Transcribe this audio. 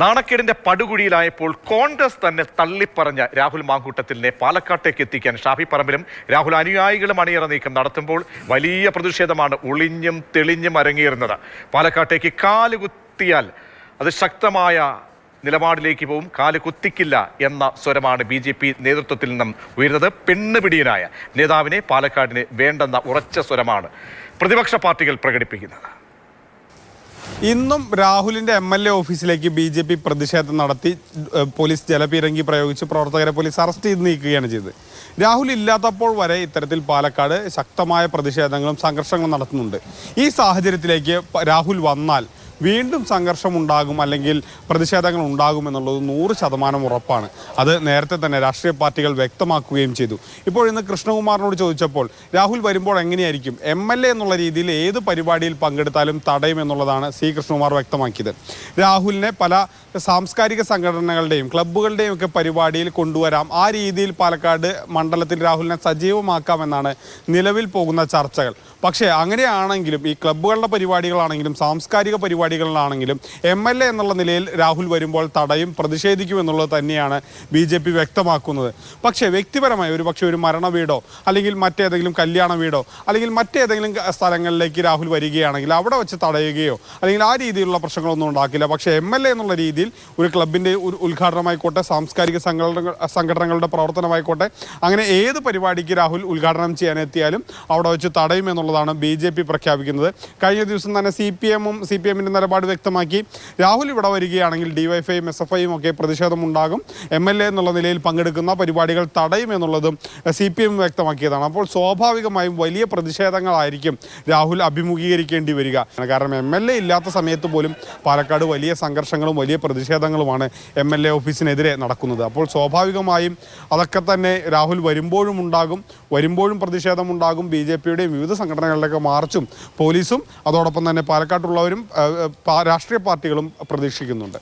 നാണക്കേടിന്റെ പടുകുഴിയിലായപ്പോൾ കോൺഗ്രസ് തന്നെ തള്ളിപ്പറഞ്ഞ രാഹുൽ മാങ്കൂട്ടത്തിലിനെ പാലക്കാട്ടേക്ക് എത്തിക്കാൻ ഷാഫി പറമ്പിലും രാഹുൽ അനുയായികളും അണിയറ നീക്കം നടത്തുമ്പോൾ വലിയ പ്രതിഷേധമാണ് ഒളിഞ്ഞും തെളിഞ്ഞും അരങ്ങേറുന്നത്. പാലക്കാട്ടേക്ക് കാലുകുത്തിയാൽ അത് ശക്തമായ നിലപാടിലേക്ക് പോവും. കാൽ കുത്തിക്കില്ല എന്ന സ്വരമാണ് ബി ജെ പി നേതൃത്വത്തിൽ നിന്നും ഉയരുന്നത്. പെണ്ണുപിടിയനായ നേതാവിനെ പാലക്കാടിന് വേണ്ടെന്ന ഉറച്ച സ്വരമാണ് പ്രതിപക്ഷ പാർട്ടികൾ പ്രകടിപ്പിക്കുന്നത്. ഇന്നും രാഹുലിന്റെ എം എൽ എ ഓഫീസിലേക്ക് ബി ജെ പി പ്രതിഷേധം നടത്തി പോലീസ് ജലപീരങ്കി പ്രയോഗിച്ച് പ്രവർത്തകരെ പോലീസ് അറസ്റ്റ് ചെയ്ത് നീക്കുകയാണ് ചെയ്തത്. രാഹുൽ ഇല്ലാത്തപ്പോൾ വരെ ഇത്തരത്തിൽ പാലക്കാട് ശക്തമായ പ്രതിഷേധങ്ങളും സംഘർഷങ്ങളും നടത്തുന്നുണ്ട്. ഈ സാഹചര്യത്തിലേക്ക് രാഹുൽ വന്നാൽ വീണ്ടും സംഘർഷമുണ്ടാകും അല്ലെങ്കിൽ പ്രതിഷേധങ്ങൾ ഉണ്ടാകും എന്നുള്ളത് നൂറ് ശതമാനം ഉറപ്പാണ്. അത് നേരത്തെ തന്നെ രാഷ്ട്രീയ പാർട്ടികൾ വ്യക്തമാക്കുകയും ചെയ്തു. ഇപ്പോൾ ഇന്ന് കൃഷ്ണകുമാറിനോട് ചോദിച്ചപ്പോൾ രാഹുൽ വരുമ്പോൾ എങ്ങനെയായിരിക്കും? എം എൽ എ എന്നുള്ള രീതിയിൽ ഏത് പരിപാടിയിൽ പങ്കെടുത്താലും തടയും എന്നുള്ളതാണ് സി. കൃഷ്ണകുമാർ വ്യക്തമാക്കിയത്. രാഹുലിനെ പല സാംസ്കാരിക സംഘടനകളുടെയും ക്ലബ്ബുകളുടെയും ഒക്കെ പരിപാടിയിൽ കൊണ്ടുവരാം. ആ രീതിയിൽ പാലക്കാട് മണ്ഡലത്തിൽ രാഹുലിനെ സജീവമാക്കാമെന്നാണ് നിലവിൽ പോകുന്ന ചർച്ചകൾ. പക്ഷേ അങ്ങനെയാണെങ്കിലും ഈ ക്ലബ്ബുകളുടെ പരിപാടികളാണെങ്കിലും സാംസ്കാരിക പരിപാടികളിലാണെങ്കിലും എം എൽ എ എന്നുള്ള നിലയിൽ രാഹുൽ വരുമ്പോൾ തടയും പ്രതിഷേധിക്കും എന്നുള്ളത് തന്നെയാണ് ബി ജെ പി വ്യക്തമാക്കുന്നത്. പക്ഷേ വ്യക്തിപരമായി ഒരു പക്ഷേ ഒരു മരണ വീടോ അല്ലെങ്കിൽ മറ്റേതെങ്കിലും കല്യാണ വീടോ അല്ലെങ്കിൽ മറ്റേതെങ്കിലും സ്ഥലങ്ങളിലേക്ക് രാഹുൽ വരികയാണെങ്കിൽ അവിടെ വെച്ച് തടയുകയോ അല്ലെങ്കിൽ ആ രീതിയിലുള്ള പ്രശ്നങ്ങളൊന്നും ഉണ്ടാക്കില്ല. പക്ഷേ എം എൽ എ എന്നുള്ള രീതിയിൽ ഒരു ക്ലബിന്റെ ഒരു ഉദ്ഘാടനമായിക്കോട്ടെ സാംസ്കാരിക സംഘടന സംഘടനകളുടെ പ്രവർത്തനമായിക്കോട്ടെ അങ്ങനെ ഏത് പരിപാടിക്ക് രാഹുൽ ഉദ്ഘാടനം ചെയ്യാനെത്തിയാലും അവിടെ വെച്ച് തടയും എന്നുള്ളതാണ് ബി ജെ പി പ്രഖ്യാപിക്കുന്നത്. കഴിഞ്ഞ ദിവസം തന്നെ സി പി എമ്മും സി പി എമ്മിന്റെ നിലപാട് വ്യക്തമാക്കി. രാഹുൽ ഇവിടെ വരികയാണെങ്കിൽ ഡിവൈഫൈയും എസ് എഫ് ഐയും ഒക്കെ പ്രതിഷേധമുണ്ടാകും എം എൽ എ എന്നുള്ള നിലയിൽ പങ്കെടുക്കുന്ന പരിപാടികൾ തടയും എന്നുള്ളതും സി പി എം വ്യക്തമാക്കിയതാണ്. അപ്പോൾ സ്വാഭാവികമായും വലിയ പ്രതിഷേധങ്ങളായിരിക്കും രാഹുൽ അഭിമുഖീകരിക്കേണ്ടി വരിക. കാരണം എം എൽ എ ഇല്ലാത്ത സമയത്ത് പോലും പാലക്കാട് വലിയ സംഘർഷങ്ങളും വലിയ പ്രതിഷേധങ്ങളുമാണ് എം എൽ എ ഓഫീസിനെതിരെ നടക്കുന്നത്. അപ്പോൾ സ്വാഭാവികമായും അതൊക്കെ തന്നെ രാഹുൽ വരുമ്പോഴും ഉണ്ടാകും വരുമ്പോഴും പ്രതിഷേധമുണ്ടാകും ബി ജെ പിയുടെയും വിവിധ സംഘടനകളുടെയൊക്കെ മാർച്ചും പോലീസും അതോടൊപ്പം തന്നെ പാലക്കാട്ടുള്ളവരും രാഷ്ട്രീയ പാർട്ടികളും പ്രതീക്ഷിക്കുന്നുണ്ട്.